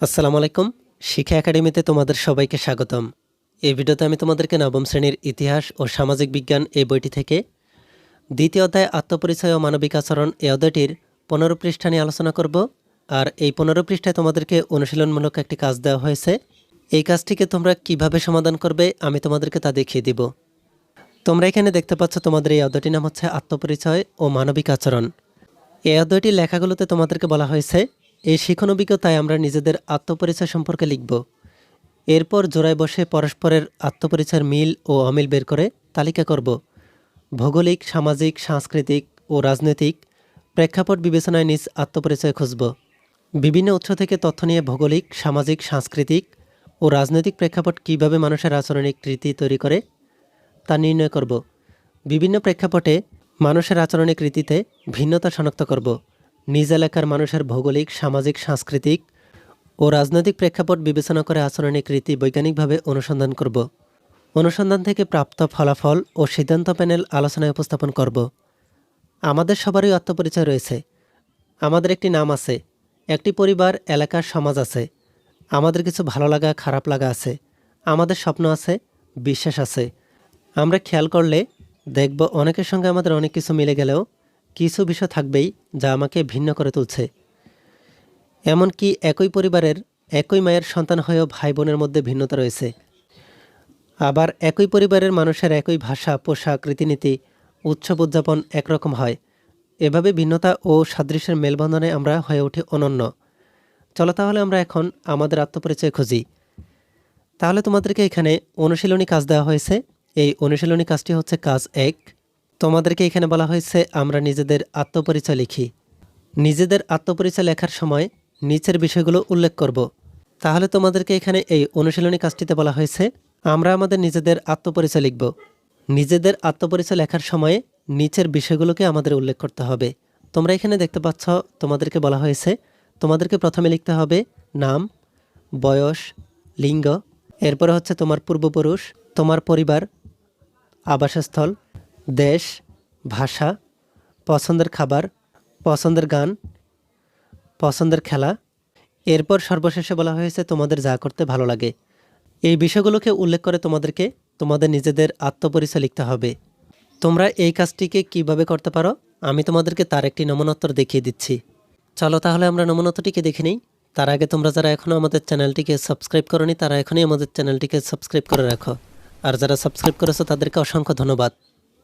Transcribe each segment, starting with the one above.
আসসালামু আলাইকুম। শিক্ষা একাডেমিতে তোমাদের সবাইকে স্বাগতম। এই ভিডিওতে আমি তোমাদেরকে নবম শ্রেণির ইতিহাস ও সামাজিক বিজ্ঞান এই বইটি থেকে দ্বিতীয় অধ্যায় আত্মপরিচয় ও মানবিক আচরণ এই অধ্যায়টির পনেরো পৃষ্ঠা নিয়ে আলোচনা করব। আর এই পনেরো পৃষ্ঠায় তোমাদেরকে অনুশীলনমূলক একটি কাজ দেওয়া হয়েছে। এই কাজটিকে তোমরা কীভাবে সমাধান করবে আমি তোমাদেরকে তা দেখিয়ে দিব। তোমরা এখানে দেখতে পাচ্ছ তোমাদের এই অধ্যায়টির নাম হচ্ছে আত্মপরিচয় ও মানবিক আচরণ। এই অধ্যায়টির লেখাগুলোতে তোমাদেরকে বলা হয়েছে এই শিখন অভিজ্ঞতায় আমরা নিজেদের আত্মপরিচয় সম্পর্কে লিখব। এরপর জোড়ায় বসে পরস্পরের আত্মপরিচয়ের মিল ও অমিল বের করে তালিকা করব। ভৌগোলিক, সামাজিক, সাংস্কৃতিক ও রাজনৈতিক প্রেক্ষাপট বিবেচনায় নিজ আত্মপরিচয় খুঁজব। বিভিন্ন উৎস থেকে তথ্য নিয়ে ভৌগোলিক, সামাজিক, সাংস্কৃতিক ও রাজনৈতিক প্রেক্ষাপট কীভাবে মানুষের আচরণিক রীতি তৈরি করে তা নির্ণয় করব। বিভিন্ন প্রেক্ষাপটে মানুষের আচরণিক রীতিতে ভিন্নতা শনাক্ত করব। নিজ এলাকার মানুষের ভৌগোলিক, সামাজিক, সাংস্কৃতিক ও রাজনৈতিক প্রেক্ষাপট বিবেচনা করে আচরণিক রীতি বৈজ্ঞানিকভাবে অনুসন্ধান করব। অনুসন্ধান থেকে প্রাপ্ত ফলাফল ও সিদ্ধান্ত প্যানেল আলোচনায় উপস্থাপন করব। আমাদের সবারই আত্মপরিচয় রয়েছে। আমাদের একটি নাম আছে, একটি পরিবার এলাকার সমাজ আছে। আমাদের কিছু ভালো লাগা, খারাপ লাগা আছে। আমাদের স্বপ্ন আছে, বিশ্বাস আছে। আমরা খেয়াল করলে দেখব অনেকের সঙ্গে আমাদের অনেক কিছু মিলে গেলেও কিছু বিষয় থাকবেই যা আমাকে ভিন্ন করে তুলছে। এমনকি একই পরিবারের, একই মায়ের সন্তান হয়েও ভাই বোনের মধ্যে ভিন্নতা রয়েছে। আবার একই পরিবারের মানুষের একই ভাষা, পোশাক, রীতিনীতি, উৎসব উদযাপন একরকম হয়। এভাবে ভিন্নতা ও সাদৃশ্যের মেলবন্ধনে আমরা হয়ে উঠি অনন্য। চলো তাহলে আমরা এখন আমাদের আত্মপরিচয় খুঁজি। তাহলে তোমাদেরকে এখানে অনুশীলনী কাজ দেওয়া হয়েছে। এই অনুশীলনী কাজটি হচ্ছে কাজ এক। তোমাদেরকে এখানে বলা হয়েছে, আমরা নিজেদের আত্মপরিচয় লিখি। নিজেদের আত্মপরিচয় লেখার সময় নিচের বিষয়গুলো উল্লেখ করব। তাহলে তোমাদেরকে এখানে এই অনুশীলনী কাজটিতে বলা হয়েছে, আমরা আমাদের নিজেদের আত্মপরিচয় লিখব। নিজেদের আত্মপরিচয় লেখার সময়ে নিচের বিষয়গুলোকে আমাদের উল্লেখ করতে হবে। তোমরা এখানে দেখতে পাচ্ছ, তোমাদেরকে বলা হয়েছে, তোমাদেরকে প্রথমে লিখতে হবে নাম, বয়স, লিঙ্গ, এরপরে হচ্ছে তোমার পূর্বপুরুষ, তোমার পরিবার, আবাসস্থল দেশ, ভাষা, পছন্দের খাবার, পছন্দের গান, পছন্দের খেলা। এরপর সর্বশেষে বলা হয়েছে, তোমাদের যা করতে ভালো লাগে। এই বিষয়গুলোকে উল্লেখ করে তোমাদেরকে তোমাদের নিজেদের আত্মপরিচয় লিখতে হবে। তোমরা এই কাজটিকে কীভাবে করতে পারো? আমি তোমাদেরকে তার একটি নমনোত্তর দেখিয়ে দিচ্ছি। চলো তাহলে আমরা নমনোত্তরটিকে দেখে নিই। তার আগে তোমরা যারা এখনও আমাদের চ্যানেলটিকে সাবস্ক্রাইব করনি, তারা এখনই আমাদের চ্যানেলটিকে সাবস্ক্রাইব করে রাখো। আর যারা সাবস্ক্রাইব করেছ, তাদেরকে অসংখ্য ধন্যবাদ।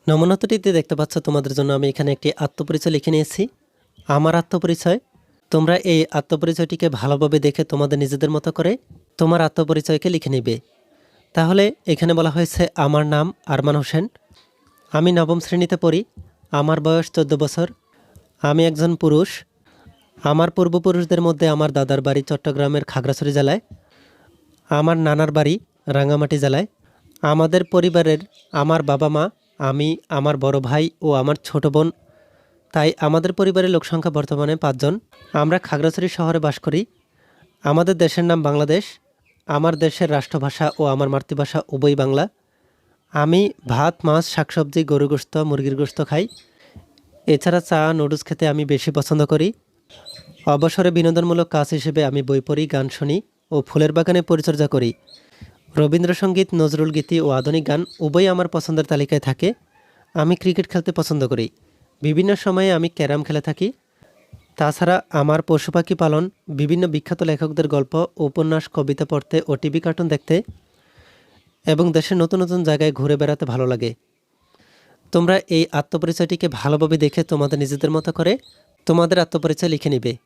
নমনতাটিতে দেখতে পাচ্ছ তোমাদের জন্য আমি এখানে একটি আত্মপরিচয় লিখে নিয়েছি। আমার আত্মপরিচয়, তোমরা এই আত্মপরিচয়টিকে ভালোভাবে দেখে তোমাদের নিজেদের মতো করে তোমার আত্মপরিচয়কে লিখে নিবে। তাহলে এখানে বলা হয়েছে, আমার নাম আরমান হোসেন। আমি নবম শ্রেণীতে পড়ি, আমার বয়স চোদ্দ বছর। আমি একজন পুরুষ। আমার পূর্বপুরুষদের মধ্যে আমার দাদার বাড়ি চট্টগ্রামের খাগড়াছড়ি জেলায়। আমার নানার বাড়ি রাঙামাটি জেলায়। আমাদের পরিবারের আমার বাবা মা আমি, আমার বড় ভাই ও আমার ছোট বোন, তাই আমাদের পরিবারের লোকসংখ্যা বর্তমানে পাঁচজন। আমরা খাগড়াছড়ি শহরে বাস করি। আমাদের দেশের নাম বাংলাদেশ, আমার দেশের রাষ্ট্রভাষা ও আমার মাতৃভাষা উভয় বাংলা। আমি ভাত, মাছ, শাকসবজি গরু গোস্ত, মুরগির গোস্ত খাই। এছাড়া চা, নুডলস খেতে আমি বেশি পছন্দ করি। অবসরে বিনোদনমূলক কাজ হিসেবে আমি বই পড়ি, গান শুনি ও ফুলের বাগানে পরিচর্যা করি। রবীন্দ্রসঙ্গীত, নজরুল গীতি ও আধুনিক গান উভয়ই আমার পছন্দের তালিকায় থাকে। আমি ক্রিকেট খেলতে পছন্দ করি। বিভিন্ন সময়ে আমি ক্যারাম খেলে থাকি। তাছাড়া আমার পশু পাখি পালন, বিভিন্ন বিখ্যাত লেখকদের গল্প, উপন্যাস, কবিতা পড়তে ও টিভি কার্টুন দেখতে এবং দেশের নতুন নতুন জায়গায় ঘুরে বেড়াতে ভালো লাগে। তোমরা এই আত্মপরিচয়টিকে ভালোভাবে দেখে তোমাদের নিজেদের মতো করে তোমাদের আত্মপরিচয় লিখে নিবে।